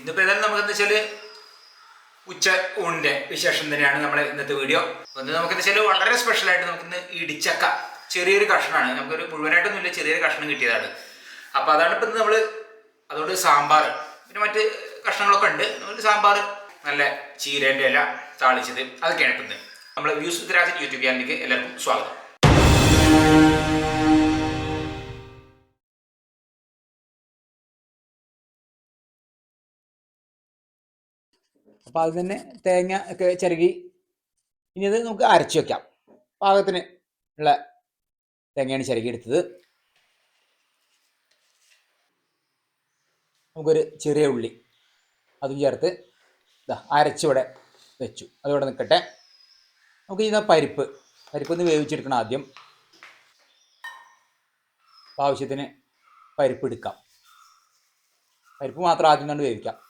ഇന്നിപ്പോൾ ഏതായാലും നമുക്ക് എന്താ വെച്ചാൽ ഉച്ച ഊണിന്റെ വിശേഷം തന്നെയാണ് നമ്മുടെ ഇന്നത്തെ വീഡിയോ ഒന്ന് നമുക്കെന്ന് വെച്ചാൽ വളരെ സ്പെഷ്യലായിട്ട് നമുക്കിന്ന് ഇടിച്ചക്ക ചെറിയൊരു കഷ്ണമാണ് നമുക്കൊരു മുഴുവനായിട്ടൊന്നുമില്ല ചെറിയൊരു കഷ്ണം കിട്ടിയതാണ്. അപ്പോൾ അതാണ് ഇപ്പം നമ്മൾ അതുകൊണ്ട് സാമ്പാർ പിന്നെ മറ്റ് കഷ്ണങ്ങളൊക്കെ ഉണ്ട്. നമ്മൾ സാമ്പാർ നല്ല ചീരേന്റെ ഇല താളിച്ചത്. അതൊക്കെയാണ് ഇപ്പം നമ്മൾ വ്യൂസ് രാജൻ യൂട്യൂബ് ചാനലിലേക്ക് എല്ലാവർക്കും സ്വാഗതം. അപ്പോൾ അത് തന്നെ തേങ്ങ ഒക്കെ ചിരകി. ഇനി അത് നമുക്ക് അരച്ച് വെക്കാം. പാകത്തിന് ഉള്ള തേങ്ങയാണ് ചിരകി എടുത്തത് നമുക്കൊരു ചെറിയ ഉള്ളി അതും ചേർത്ത് ഇതാ അരച്ചിവിടെ വെച്ചു. അതിവിടെ നിൽക്കട്ടെ നമുക്ക് ഇതാ പരിപ്പ്. പരിപ്പ് ഒന്ന് വേവിച്ചെടുക്കണം ആദ്യം. ആവശ്യത്തിന് പരിപ്പ് എടുക്കാം. പരിപ്പ് മാത്രം ആദ്യം കണ്ട് വേവിക്കാം.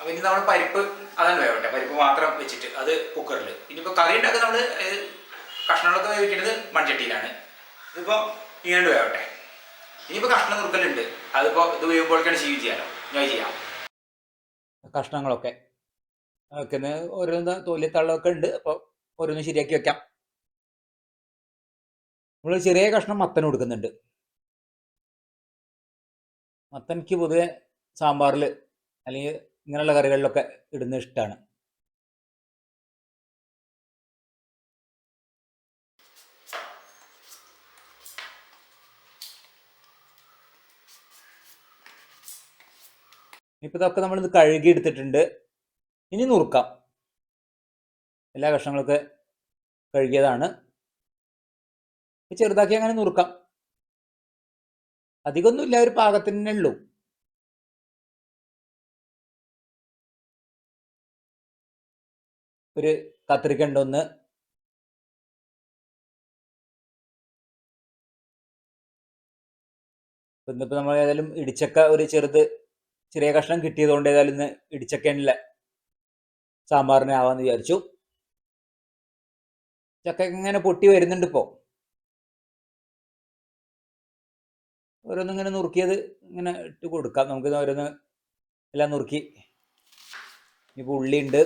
അപ്പോൾ ഇനി നമ്മൾ പരിപ്പ് അതാണ് വേവട്ടെ. പരിപ്പ് മാത്രം വെച്ചിട്ട് അത് കുക്കറിൽ ഇനിയിപ്പോൾ കറി ഉണ്ടാക്കുക നമ്മൾ കഷ്ണങ്ങളൊക്കെ വേവിക്കേണ്ടത് മൺചട്ടിയിലാണ്. ഇതിപ്പോ ഇങ്ങോട്ട് വേവട്ടെ. ഇനിയിപ്പോൾ കഷ്ണം നുറുക്കലുണ്ട്. അതിപ്പോൾ ഇത് വേവുമ്പോഴേക്കാണ് ചെയ്യും ചെയ്യാലോ. ഞാൻ ചെയ്യാം. കഷ്ണങ്ങളൊക്കെ വെക്കുന്ന ഓരോന്ന് തോലിത്തള്ളൊക്കെ ഉണ്ട്. അപ്പോൾ ഓരോന്ന് ശരിയാക്കി വെക്കാം. നമ്മൾ ചെറിയ കഷ്ണം മത്തൻ കൊടുക്കുന്നുണ്ട്. മത്തനിക്ക് പൊതുവെ സാമ്പാറിൽ അല്ലെങ്കിൽ ഇങ്ങനെയുള്ള കറികളിലൊക്കെ ഇടുന്നത് ഇഷ്ടമാണ് ഇപ്പോൾ ഇതൊക്കെ നമ്മളിത് കഴുകി എടുത്തിട്ടുണ്ട് ഇനി നുറുക്കാം. എല്ലാ കഷ്ണങ്ങളൊക്കെ കഴുകിയതാണ്. ചെറുതാക്കി അങ്ങനെ നുറുക്കാം. അധികമൊന്നുമില്ല ഒരു പാകത്തിന് ഒരു കത്രിക ഉണ്ടൊന്ന് ഇന്നിപ്പോൾ നമ്മൾ ഏതായാലും ഇടിച്ചക്ക ഒരു ചെറുത് ചെറിയ കഷ്ണം കിട്ടിയതുകൊണ്ട് ഏതായാലും ഇന്ന് ഇടിച്ചക്കനില്ല സാമ്പാറിനെ ആവാന്ന് വിചാരിച്ചു. ചക്ക ഇങ്ങനെ പൊട്ടി വരുന്നുണ്ട് ഇപ്പോൾ ഓരോന്നിങ്ങനെ നുറുക്കിയത് ഇങ്ങനെ ഇട്ട് കൊടുക്കാം. നമുക്ക് ഓരോന്ന് എല്ലാം നുറുക്കി. ഇനിയിപ്പോൾ ഉള്ളിയുണ്ട്.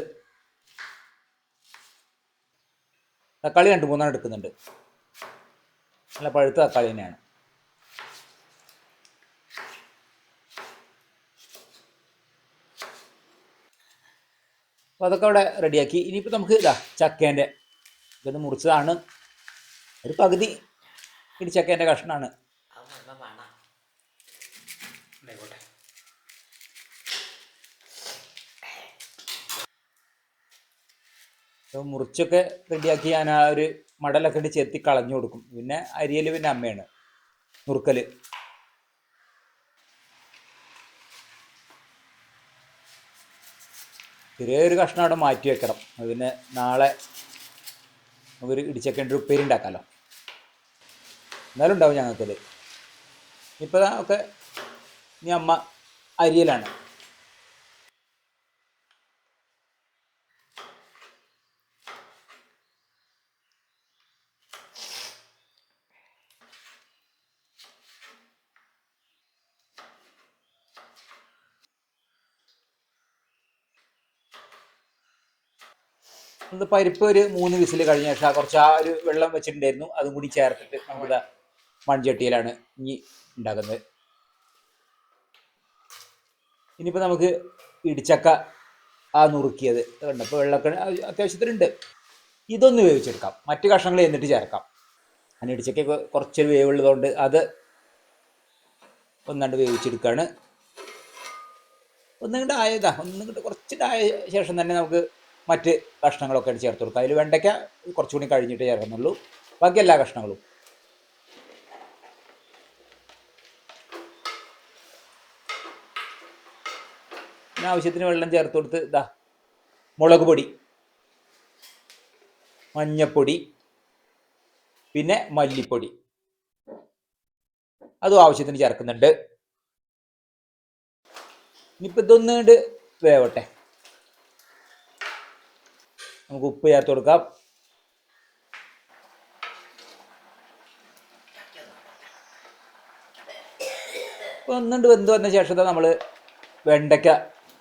തക്കാളി രണ്ട് മൂന്നെണ്ണം എടുക്കുന്നുണ്ട്. നല്ല പഴുത്ത തക്കാളി തന്നെയാണ്. അപ്പോൾ അതൊക്കെ അവിടെ റെഡിയാക്കി. ഇനിയിപ്പോൾ നമുക്ക് ഇതാ ചക്കേന്റെ ഇതൊന്ന് മുറിച്ചതാണ്. ഒരു പകുതി ഇടിച്ചക്കേന്റെ കഷ്ണമാണ് ആയിക്കോട്ടെ അപ്പോൾ മുറിച്ചൊക്കെ റെഡിയാക്കി ഞാൻ ആ ഒരു മടലൊക്കെ ഇട്ട് ചെത്തി കളഞ്ഞു കൊടുക്കും. പിന്നെ അരിയൽ പിന്നെ അമ്മയാണ് നുറുക്കൽ ചെറിയൊരു കഷ്ണം അവിടെ മാറ്റി വെക്കണം. പിന്നെ നാളെ നമുക്കൊരു ഇടിച്ചക്കേണ്ട ഒരു ഉപ്പേരി ഉണ്ടാക്കാമല്ലോ എന്നാലും ഉണ്ടാവും ഞങ്ങൾക്കത്. ഇപ്പോൾ ഒക്കെ ഇനി അമ്മ അരിയലാണ്. ഇത് പരിപ്പ് ഒരു മൂന്ന് വിസിൽ കഴിഞ്ഞ ശേഷം കുറച്ച് ആ ഒരു വെള്ളം വെച്ചിട്ടുണ്ടായിരുന്നു. അതും കൂടി ചേർത്തിട്ട് നമ്മുടെ മൺചട്ടിയിലാണ് ഇനി ഉണ്ടാക്കുന്നത്. ഇനിയിപ്പോൾ നമുക്ക് ഇടിച്ചക്ക ആ നുറുക്കിയത് കണ്ടപ്പോൾ വെള്ളമൊക്കെ അത്യാവശ്യത്തിനുണ്ട്. ഇതൊന്ന് വേവിച്ചെടുക്കാം. മറ്റു കഷ്ണങ്ങൾ എന്നിട്ട് ചേർക്കാം. അങ്ങനെ ഇടിച്ചക്ക കുറച്ച് വേവുള്ളതുകൊണ്ട് അത് ഒന്നാണ്ട് വേവിച്ചെടുക്കുകയാണ് ഒന്നുകൊണ്ട് ആയതാ. ഒന്നുകൊണ്ട് കുറച്ചിട്ട് ആയ ശേഷം തന്നെ നമുക്ക് മറ്റ് കഷ്ണങ്ങളൊക്കെ ചേർത്ത് കൊടുക്കുക അതിൽ വെണ്ടയ്ക്ക കുറച്ചുകൂടി കഴിഞ്ഞിട്ട് ചേർക്കുന്നുള്ളൂ. ബാക്കി എല്ലാ കഷ്ണങ്ങളും. പിന്നെ ആവശ്യത്തിന് വെള്ളം ചേർത്ത് കൊടുത്ത് ഇതാ മുളക് പൊടി മഞ്ഞപ്പൊടി പിന്നെ മല്ലിപ്പൊടി. അതും ആവശ്യത്തിന് ചേർക്കുന്നുണ്ട്. ഇനിയിപ്പോൾ ഇതൊന്നുകൊണ്ട് വേവട്ടെ. നമുക്ക് ഉപ്പ് ചേർത്ത് കൊടുക്കാം. ഒന്നുണ്ട് വെന്ത് വന്ന ശേഷം നമ്മൾ വെണ്ടയ്ക്ക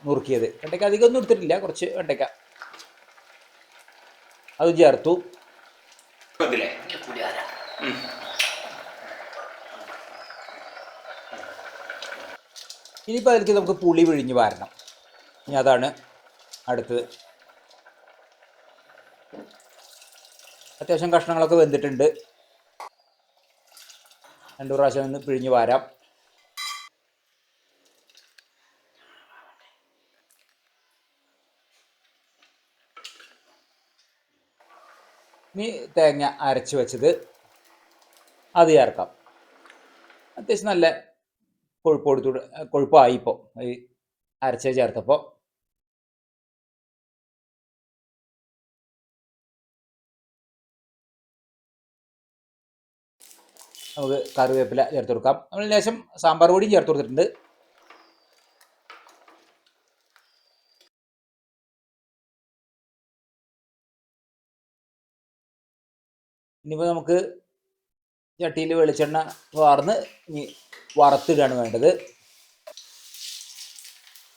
നുറുക്കിയത്. വെണ്ടയ്ക്ക അധികം ഒന്നും എടുത്തിട്ടില്ല കുറച്ച് വെണ്ടയ്ക്ക. അത് ചേർത്തു. ഇനിയിപ്പോൾ അതിലേക്ക് നമുക്ക് പുളി വിഴിഞ്ഞ് വാരണം. ഇനി അതാണ് അടുത്തത്. അത്യാവശ്യം കഷ്ണങ്ങളൊക്കെ വെന്തിട്ടുണ്ട്. രണ്ടു പ്രാവശ്യം ഒന്ന് പിഴിഞ്ഞ് വാരാം. ഇനി തേങ്ങ അരച്ച് വെച്ചത് അത് ചേർക്കാം. അത്യാവശ്യം നല്ല കൊഴുപ്പ് കൊടുത്തു കൊഴുപ്പായി ഇപ്പോൾ ഈ അരച്ചത് ചേർത്തപ്പോൾ നമുക്ക് കറിവേപ്പില ചേർത്ത് കൊടുക്കാം. നമ്മൾ ലേശം സാമ്പാർ പൊടിയും ചേർത്ത് കൊടുത്തിട്ടുണ്ട്. ഇനിയിപ്പോൾ നമുക്ക് ചട്ടിയിൽ വെളിച്ചെണ്ണ വാർന്ന് ഇനി വറുത്തിടുകയാണ് വേണ്ടത്.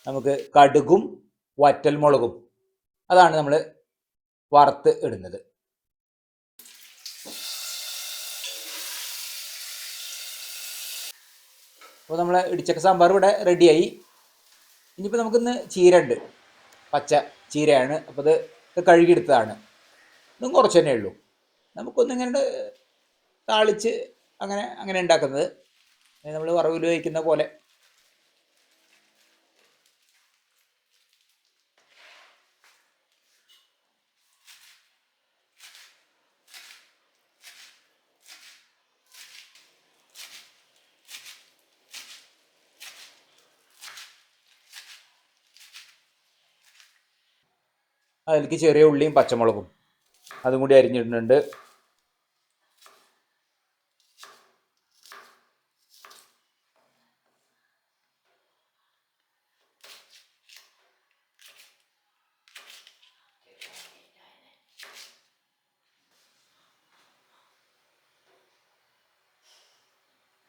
നമുക്ക് കടുകും വറ്റൽമുളകും. അതാണ് നമ്മൾ വറുത്ത് ഇടുന്നത്. അപ്പോൾ നമ്മളെ ഇടിച്ചക്ക സാമ്പാർ ഇവിടെ റെഡിയായി. ഇനിയിപ്പോൾ നമുക്കിന്ന് ചീര ഉണ്ട് പച്ച ചീരയാണ്. അപ്പോൾ അത് കഴുകിയെടുത്തതാണ്. ഇതും കുറച്ച് തന്നെ ഉള്ളൂ. നമുക്കൊന്നിങ്ങനെ താളിച്ച് അങ്ങനെ അങ്ങനെ ഉണ്ടാക്കുന്നത്. നമ്മൾ വറവിൽ വയ്ക്കുന്ന പോലെ അതിലേക്ക് ചെറിയ ഉള്ളിയും പച്ചമുളകും അതും കൂടി അരിഞ്ഞിടുന്നുണ്ട്.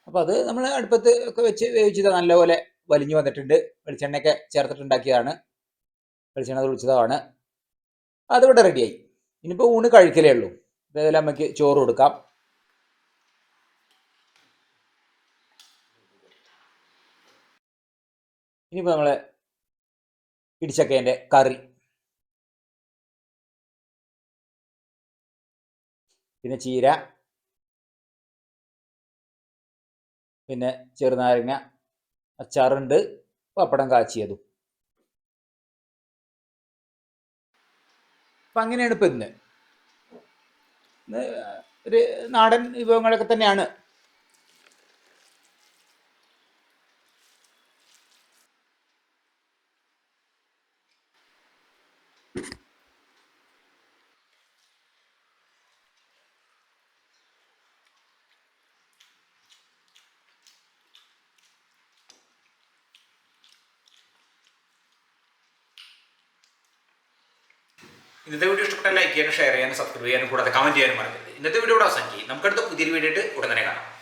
അപ്പോൾ അത് നമ്മൾ അടുപ്പത്ത് ഒക്കെ വെച്ച് വേവിച്ചത് നല്ലപോലെ വലിഞ്ഞു വന്നിട്ടുണ്ട്. വെളിച്ചെണ്ണയൊക്കെ ചേർത്തിട്ടുണ്ടാക്കിയതാണ്. വെളിച്ചെണ്ണ തുളിച്ചതാണ് അതിവിടെ റെഡിയായി ഇനിയിപ്പോൾ ഊണ് കഴിക്കലേ ഉള്ളൂ. അതേപോലെ അമ്മയ്ക്ക് ചോറ് കൊടുക്കാം. ഇനിയിപ്പോൾ നമ്മളെ ഇടിച്ചക്കേന്റെ കറി. പിന്നെ ചീര. പിന്നെ ചെറുനാരങ്ങ അച്ചാറുണ്ട് പപ്പടം കാച്ചിയതും. അപ്പം അങ്ങനെയാണ് ഇപ്പം ഇന്ന്. ഒരു നാടൻ വിഭവങ്ങളൊക്കെ തന്നെയാണ്. ഇന്നത്തെ വീഡിയോ ഇഷ്ടപ്പെട്ടാൽ ലൈക്ക് ചെയ്യാനും ഷെയർ ചെയ്യാനും സബ്സ്ക്രൈബ് ചെയ്യാനും കൂടാതെ കമന്റ് ചെയ്യാനും മറക്കരുത്. ഇന്നത്തെ വീഡിയോ ഇവിടെ അവസാനിക്കും. നമുക്കടുത്ത പുതിയൊരു വീഡിയോ ആയിട്ട് കാണാം.